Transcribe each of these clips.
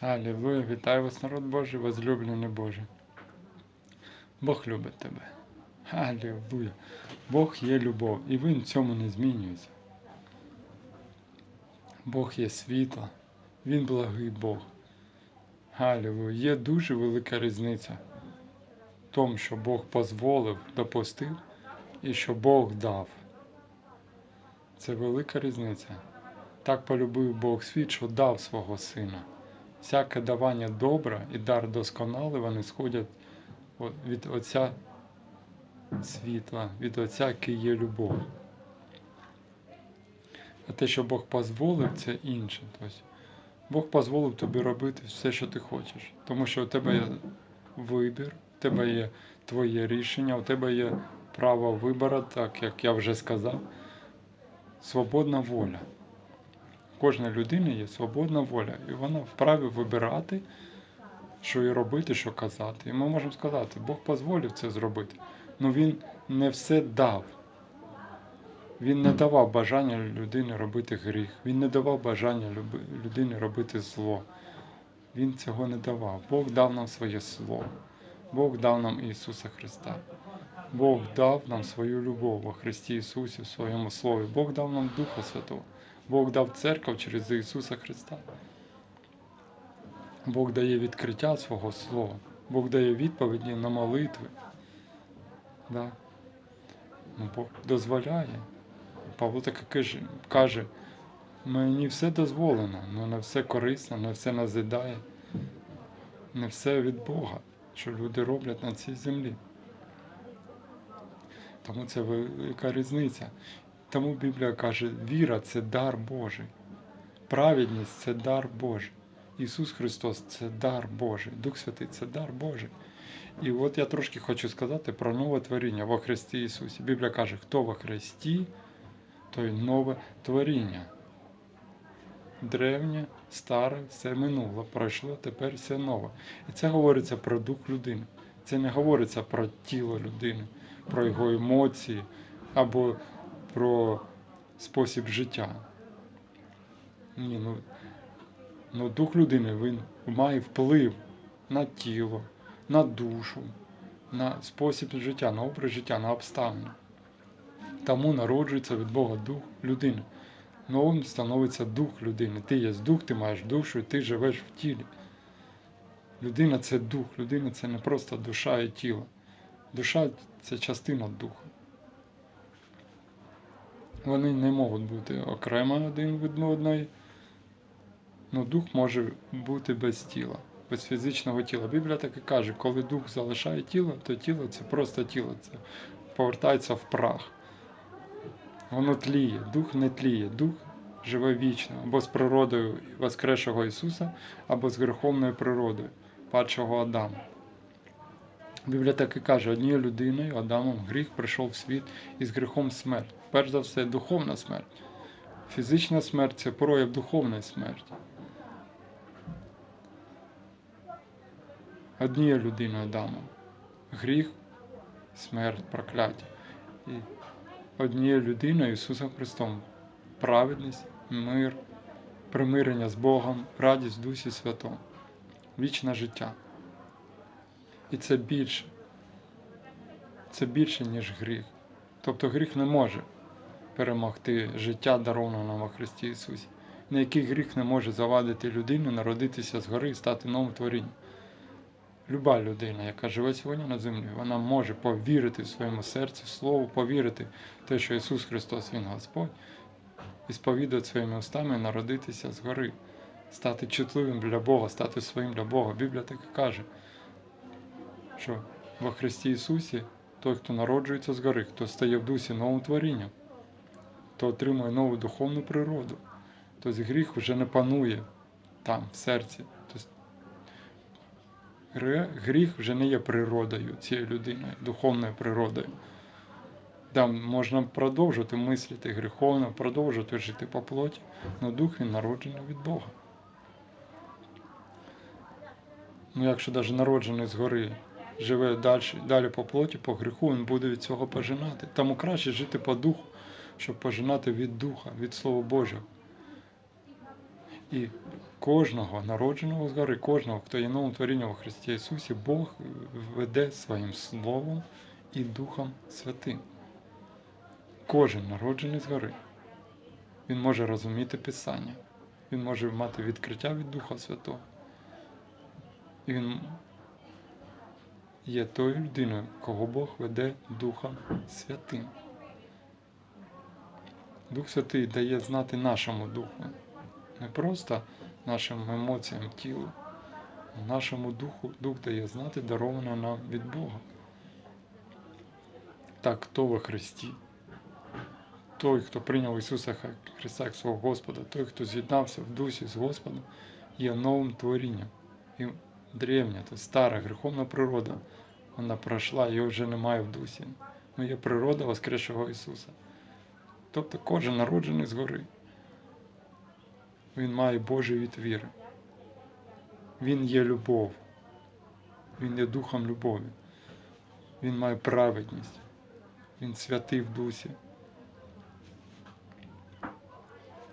Алілуя, вітаю вас, народ Божий, возлюблений Божий. Бог любить тебе. Алілуя. Бог є любов, і він в цьому не змінюється. Бог є світло, Він благий Бог. Алілуя. Є дуже велика різниця в тому, що Бог дозволив, допустив, і що Бог дав. Це велика різниця. Так полюбив Бог світ, що дав свого сина. Всяке давання добре і дар досконалий, вони сходять від Отця світла, від Отця, який є любов. А те, що Бог дозволив, це інше. Тобто, Бог дозволив тобі робити все, що ти хочеш. Тому що у тебе є вибір, у тебе є твоє рішення, у тебе є право вибору, так як я вже сказав, свободна воля. Кожної людини є свободна воля, і вона вправі вибирати, що і робити, що казати. І ми можемо сказати, Бог дозволив це зробити. але Він не все дав. Він не давав бажання людини робити гріх. Він не давав бажання людини робити зло. Він цього не давав. Бог дав нам своє слово. Бог дав нам Ісуса Христа. Бог дав нам свою любов во Христі Ісусі в своєму Слові. Бог дав нам Духа Святого. Бог дав церкву через Ісуса Христа. Бог дає відкриття свого Слова. Бог дає відповіді на молитви. Да. Ну, Бог дозволяє. Павло так каже, мені все дозволено, але не все корисно, не все назидає, не все від Бога, що люди роблять на цій землі. Тому це велика різниця. Тому Біблія каже, віра це дар Божий. Праведність це дар Божий. Ісус Христос це дар Божий. Дух Святий це дар Божий. І от я трошки хочу сказати про нове творіння во Христі Ісусі. Біблія каже, хто во Христі, той нове творіння. Древнє, старе, все минуло, пройшло, тепер все нове. І це говориться про дух людини. Це не говориться про тіло людини, про його емоції або про спосіб життя. Ні, ну, ну дух людини він має вплив на тіло, на душу, на спосіб життя, на образ життя, на обставини. Тому народжується від Бога дух людини. Новим становиться дух людини. Ти є дух, ти маєш душу, і ти живеш в тілі. Людина це дух, людина це не просто душа і тіло. Душа це частина духа. Вони не можуть бути окремо один від одної. Ну, дух може бути без тіла, без фізичного тіла. Біблія так і каже, коли дух залишає тіло, то тіло це просто тіло, це повертається в прах. Воно тліє, дух не тліє, дух живе вічно, або з природою Воскресшого Ісуса, або з греховною природою падшого Адама. Біблія так і каже, однією людиною, Адамом, гріх прийшов в світ і з гріхом смерть. Перш за все, духовна смерть. Фізична смерть це прояв духовної смерті. Однією людиною Адамом. Гріх, смерть, прокляття. І однією людиною Ісусом Христом. Праведність, мир, примирення з Богом, радість Дусі Святому, вічне життя. І це більше. Це більше, ніж гріх. Тобто гріх не може перемогти життя, дароване во Христі Ісусі. Ніякий гріх не може завадити людину народитися згори і стати новим творінням. Люба людина, яка живе сьогодні на землі, вона може повірити в своєму серці, Слову, повірити в те, що Ісус Христос Він Господь, і сповідати своїми устами народитися згори, стати чутливим для Бога, стати своїм для Бога. Біблія так і каже, що во Христі Ісусі той, хто народжується згори, хто стає в дусі новим творінням, то отримує нову духовну природу. Тобто гріх вже не панує там, в серці. Тобто гріх вже не є природою цієї людини, духовною природою. Там можна продовжувати мислити гріховно, продовжувати жити по плоті, але дух він народжений від Бога. Ну, якщо навіть народжений згори живе далі, далі по плоті, по гріху, він буде від цього пожинати. Тому краще жити по духу, щоб пожинати від духа, від Слова Божого. І кожного народженого згори, кожного, хто є новим творінням у Христі Ісусі, Бог веде своїм Словом і Духом Святим. Кожен народжений згори. Він може розуміти Писання, він може мати відкриття від Духа Святого. І він є тою людиною, кого Бог веде Духом Святим. Дух Святий дає знати нашому духу, не просто нашим емоціям тілу, а нашому духу Дух дає знати, дароване нам від Бога. Так, хто во Христі? Той, хто прийняв Ісуса Христа як свого Господа, той, хто з'єднався в дусі з Господом, є новим творінням. І древня, то стара гріховна природа, вона пройшла, її вже немає в дусі. Є природа Воскресшого Ісуса. Тобто кожен народжений згори. Він має Божий від віри. Він є любов. Він є духом любові. Він має праведність. Він святий в дусі.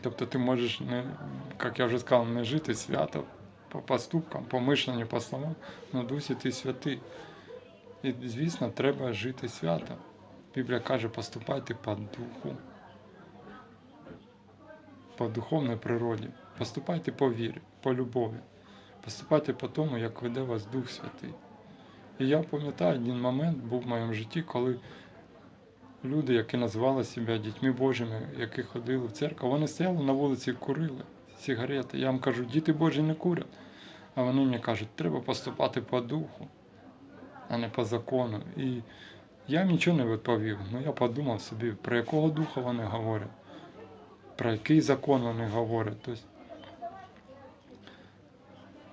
Тобто ти можеш, не, як я вже сказав, не жити свято по поступкам, по мишленню, по словам, але дусі ти святий. І, звісно, треба жити свято. Біблія каже, поступайте по духу, по духовній природі, поступайте по вірі, по любові, поступайте по тому, як веде вас Дух Святий. І я пам'ятаю, один момент був в моєму житті, коли люди, які називали себе дітьми Божими, які ходили в церкву, вони стояли на вулиці і курили сигарети. Я вам кажу, діти Божі не курять. А вони мені кажуть, треба поступати по духу, а не по закону. І я нічого не відповів. Ну я подумав собі, про якого духа вони говорять, про який закон вони говорять. Тобто,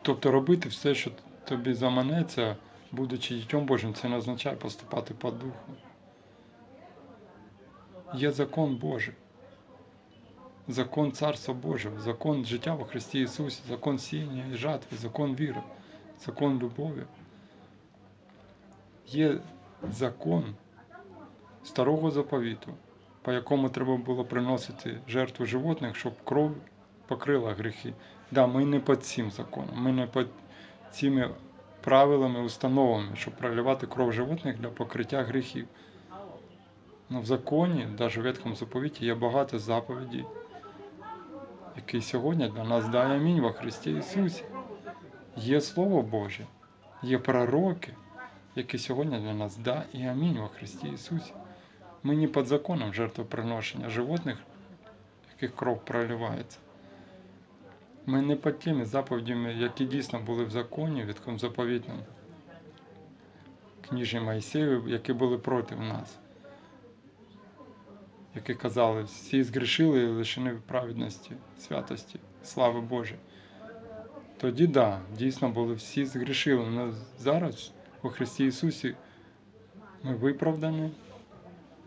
тобто робити все, що тобі заманеться, будучи дітьом Божим, це не означає поступати по духу. Є закон Божий, закон Царства Божого, закон життя во Христі Ісусі, закон сіяння і жатви, закон віри, закон любові. Є закон старого заповіту, по якому треба було приносити жертву животних, щоб кров покрила гріхи. Да, ми не під цим законом, ми не під цими правилами, установами, щоб проливати кров животних для покриття гріхів. Ну, в законі, навіть в Ветхому заповіті, є багато заповідей, які сьогодні для нас дає амінь во Христі Ісусі. Є Слово Боже, є пророки, які сьогодні для нас да і амінь во Христі Ісусі. Ми не під законом жертвоприношення животних, яких кров проливається. Ми не під тими заповідями, які дійсно були в законі, Ветхому заповітному, книжі Моїсею, які були проти нас які казали, всі згрішили і лишені праведності, святості, слави Божої. Тоді так, да, дійсно були всі згрішили. Але зараз у Христі Ісусі ми виправдані,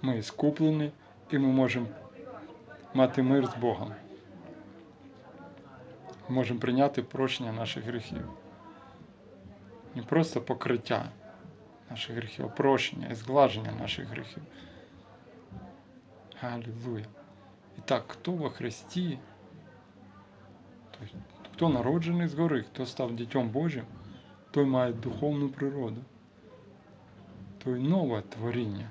ми скуплені і ми можемо мати мир з Богом. Можемо прийняти прощення наших гріхів. Не просто покриття наших гріхів, а прощення і зглаження наших гріхів. Аллилуйя. Итак, хто во Христі, хто народжений згори, хто став дітьом Божим, той має духовну природу, той нове творіння.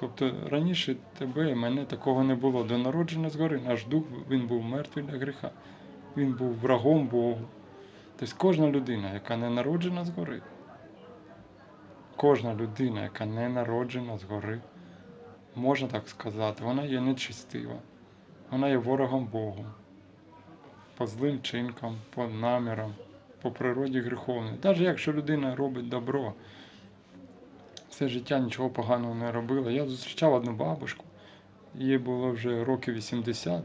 Тобто раніше тебе і мене такого не було. До народження згори наш дух він був мертвий для гріха. Він був врагом Богу. Тобто кожна людина, яка не народжена згори, кожна людина, яка не народжена згори, можна так сказати, вона є нечистива, вона є ворогом Богу, по злим чинкам, по намірам, по природі гріховній. Навіть якщо людина робить добро, все життя нічого поганого не робила. Я зустрічав одну бабушку, їй було вже років 80.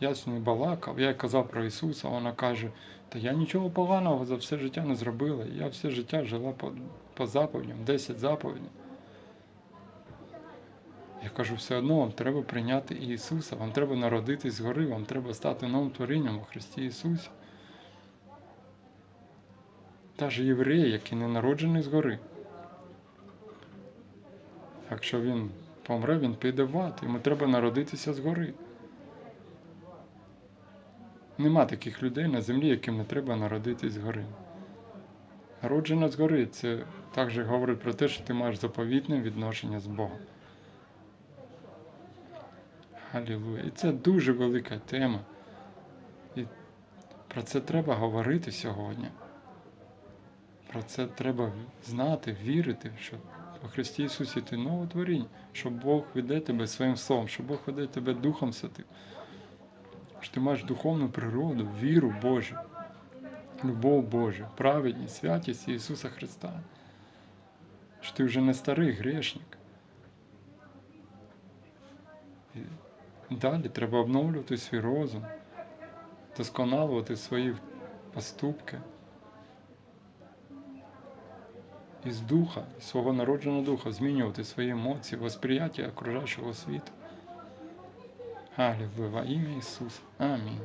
Я з нею балакав, я казав про Ісуса, вона каже, та я нічого поганого за все життя не зробила. Я все життя жила по, по заповідям, 10 заповідей. Я кажу, все одно вам треба прийняти Ісуса, вам треба народитись згори, вам треба стати новим творінням у Христі Ісусі. Та ж єврей, який не народжений згори. Якщо він помре, він піде в ад, йому треба народитися згори. Нема таких людей на землі, яким не треба народитись згори. Народження згори це також говорить про те, що ти маєш заповітне відношення з Богом. Халілуя. І це дуже велика тема. І про це треба говорити сьогодні. Про це треба знати, вірити, що у Христі Ісусі ти нове творіння, що Бог веде тебе своїм словом, що Бог веде тебе Духом Святим. Що ти маєш духовну природу, віру Божу, любов Божу, праведність, святість Ісуса Христа. Що ти вже не старий грешник. І далі треба обновлювати свій розум, досконалувати свої поступки. Із духа, із свого народженого духа, змінювати свої емоції, восприяття окружаючого світу. Аллилуйя, во ім'я Ісуса. Амінь.